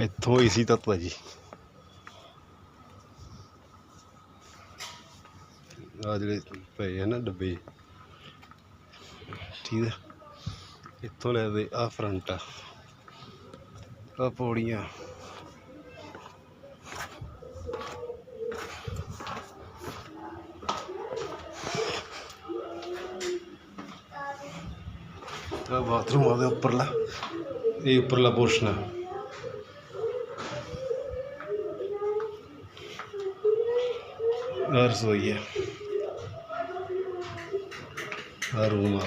ਇੱਥੋਂ ਏਸੀ ਤੱਕ ਆ ਜੀ। ਆ ਜਿਹੜੇ ਪਏ ਆ ਨਾ ਡੱਬੇ, ਠੀਕ ਹੈ ਇੱਥੋਂ ਲੈ ਦੇ ਆ ਫਰੰਟ ਆ। ਆ ਪੌੜੀਆਂ। ਆ ਬਾਥਰੂਮ ਆ ਦੇ ਉੱਪਰਲਾ। ਇਹ ਉੱਪਰਲਾ ਪੋਰਸ਼ਨ ਆ। ਰਸੋਈ ਹੈ ਆ ਰੂਮ ਆ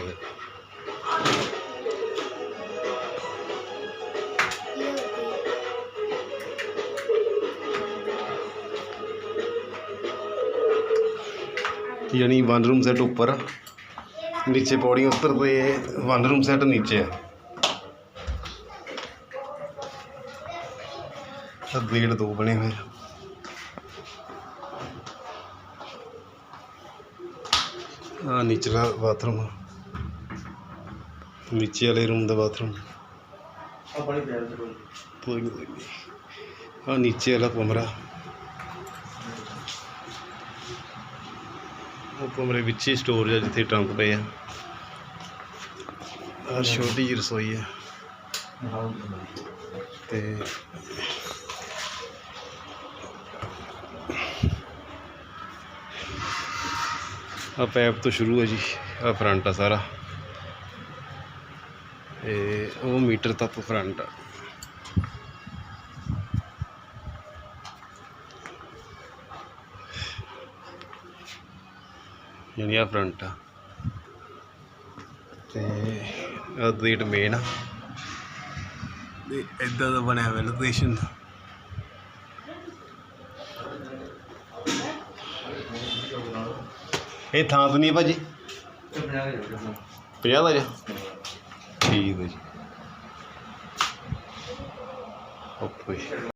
ਯਾਨੀ ਵਨ ਰੂਮ ਸੈਟ ਉੱਪਰ, ਨੀਚੇ ਪੌੜੀਆਂ ਉੱਤਰ ਤੇ ਵਨ ਰੂਮ ਸੈਟ ਨੀਚੇ ਹੈ ਆ ਗੇਟ ਦੋ ਬਣੇ ਹੋਏ ਆ। ਆ ਨੀਚਲਾ ਬਾਥਰੂਮ ਨੀਚੇ ਵਾਲੇ ਰੂਮ ਦਾ ਬਾਥਰੂਮ। ਆ ਬੜੀ ਕੋਈ। ਨਹੀਂ ਕੋਈ ਨਹੀਂ ਆ ਨੀਚੇ ਵਾਲਾ ਕਮਰਾ। ਉਹ ਕਮਰੇ ਵਿੱਚ ਹੀ ਸਟੋਰੇਜ ਆ ਜਿੱਥੇ ਟਰੰਕ ਪਏ ਆ। ਆ ਛੋਟੀ ਜਿਹੀ ਰਸੋਈ ਹੈ। ਤੇ ਆ ਪੈਪ ਤੋਂ ਸ਼ੁਰੂ ਹੈ ਜੀ ਆ ਫਰੰਟ ਆ ਸਾਰਾ। ਇਹ ਉਹ ਮੀਟਰ ਤੱਕ ਫਰੰਟ ਆ। ਯਾਨੀ ਆ ਫਰੰਟ ਆ। ਤੇ ਆ ਗੇਟ ਮੇਨ ਆ। ਤੇ ਇਦਾਂ ਦਾ ਬਣਿਆ ਹੋਇਆ ਲੋਕੇਸ਼ਨ ਇਹ ਥਾਂ ਤੋਂ ਨਹੀਂ ਹੈ ਭਾਜੀ? ਤੇ ਬਣਾ 50 ਦਾ ਜੀ। ਠੀਕ ਹੈ ਜੀ। ਓਕੇ।